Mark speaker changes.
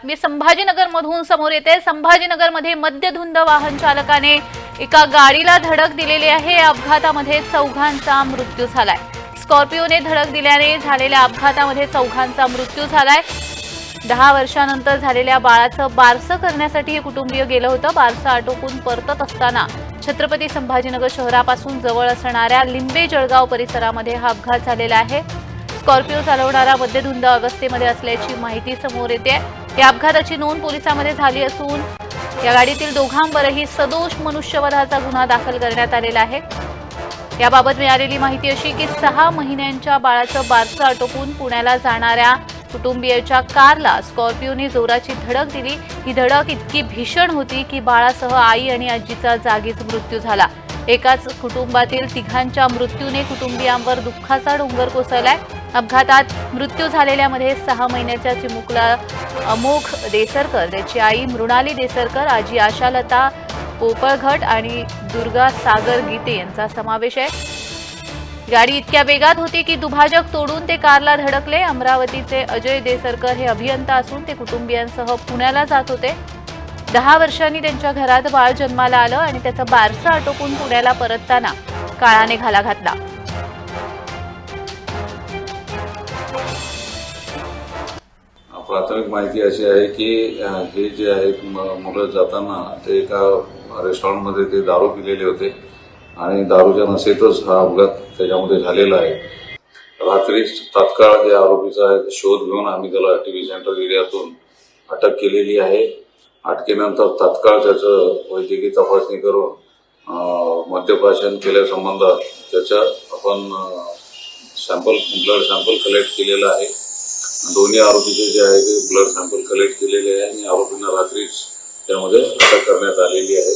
Speaker 1: बातमी संभाजीनगर मधून समोर येते. संभाजीनगरमध्ये मद्यधुंद वाहन चालकाने एका गाडीला धडक दिलेली आहे. या अपघातामध्ये चौघांचा मृत्यू झालाय. स्कॉर्पिओने धडक दिल्याने झालेल्या अपघातामध्ये चौघांचा मृत्यू झालाय. दहा वर्षानंतर झालेल्या बाळाचं बारसं करण्यासाठी हे कुटुंबीय गेलं होतं. बारसं आटोपून परतत असताना छत्रपती संभाजीनगर शहरापासून जवळ असणाऱ्या लिंबे जळगाव परिसरामध्ये हा अपघात झालेला आहे. स्कॉर्पिओ चालवणारा मध्यधुंद अवस्थेमध्ये असल्याची माहिती समोर येते. या अपघाताची नोंद पोलिसांमध्ये झाली असून या गाडीतील दोघांवरही सदोष मनुष्यवधाचा गुन्हा दाखल करण्यात आलेला आहे. याबाबत मिळालेली माहिती अशी की सहा महिन्यांच्या बाळाचं बारसं आटोपून पुण्याला जाणाऱ्या कुटुंबियाच्या कारला स्कॉर्पिओने जोराची धडक दिली. ही धडक इतकी भीषण होती की बाळासह आई आणि आजीचा जागीच मृत्यू झाला. एकाच कुटुंबातील तिघांच्या मृत्यूने कुटुंबियांवर दुःखाचा डोंगर कोसळलाय. अपघातात मृत्यू झालेल्यामध्ये सहा महिन्याच्या चिमुकला अमोघ देसरकर त्याची आई मृणाली देसरकर आजी आशालता पोपळघट आणि दुर्गा सागर गीते यांचा समावेश आहे. गाडी इतक्या वेगात होती की दुभाजक तोडून ते कारला धडकले. अमरावतीचे अजय देसरकर हे अभियंता असून ते कुटुंबियांसह पुण्याला जात होते. दहा वर्षांनी त्यांच्या घरात बाळ जन्माला आलं आणि त्याचं बारसं आटोपून पुण्याला परतताना काळाने घाला घातला.
Speaker 2: प्राथमिक माहिती अशी आहे की हे जे आहेत मुलं जाताना ते एका रेस्टॉरंटमध्ये ते दारू पिलेले होते. आणि दारूच्या नशेतच हा अपघात त्याच्यामध्ये झालेला आहे. रात्री तात्काळ त्या आरोपीचा शोध घेऊन आम्ही त्याला टी व्ही सेंटर एरियातून अटक केलेली आहे. अटकेनंतर तात्काळ त्याचं वैद्यकीय तपासणी करून अ, मद्यप्राशन केल्यासंबंधात त्याचं आपण सॅम्पल ब्लड सॅम्पल कलेक्ट केलेलं आहे. दोन्ही आरोपीचे जे आहे ते ब्लड सॅम्पल कलेक्ट केलेले आहे आणि आरोपींना रात्रीच त्यामध्ये अटक करण्यात आलेली आहे.